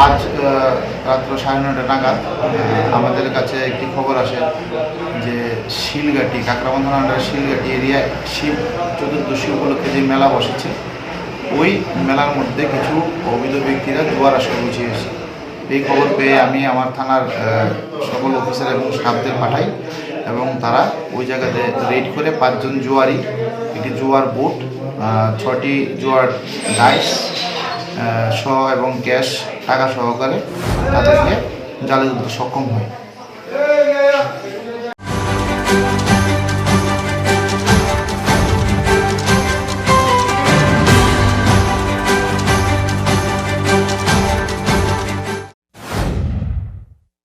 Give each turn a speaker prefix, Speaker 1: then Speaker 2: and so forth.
Speaker 1: আজ রাত্র সাড়ে নটা নাগাদ আমাদের কাছে একটি খবর আসে যে শিলগাটি, কাকরাবন্ধন আন্ডার শিলগাটি এরিয়ায় শিব চতুর্দশী উপলক্ষে যে মেলা বসেছে, ওই মেলার মধ্যে কিছু অবৈধ ব্যক্তিরা জোয়ার আসর বুঝিয়েছে এই খবর পেয়ে আমি আমার থানার সকল অফিসার এবং স্টাফদের পাঠাই এবং তারা ওই জায়গাতে রেড করে পাঁচজন জোয়ারি, একটি জোয়ার বোট ছটি জোয়ার ডাইস সহ এবং ক্যাশ টাকা সহকারে তাদেরকে জালে তুলতে সক্ষম হয়।